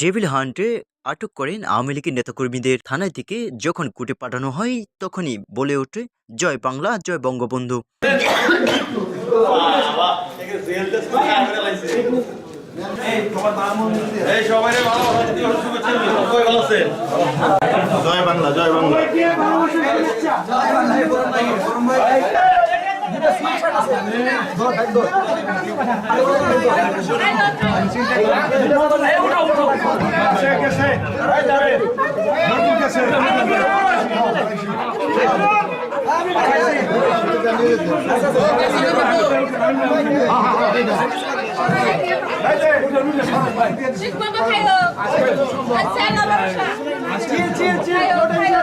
Devil হান্টে আটক করেন আওয়ামী লীগের নেতাকর্মীদের থানায় থেকে। যখন কুটে পাঠানো হয়, তখনই বলে ওঠে, জয় বাংলা, জয় বঙ্গবন্ধু। জয় বাংলা জয় Bangla. Sana ba siya? Chill, chill, chill! Kayo, kayo!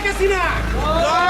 Sheikh Hasina.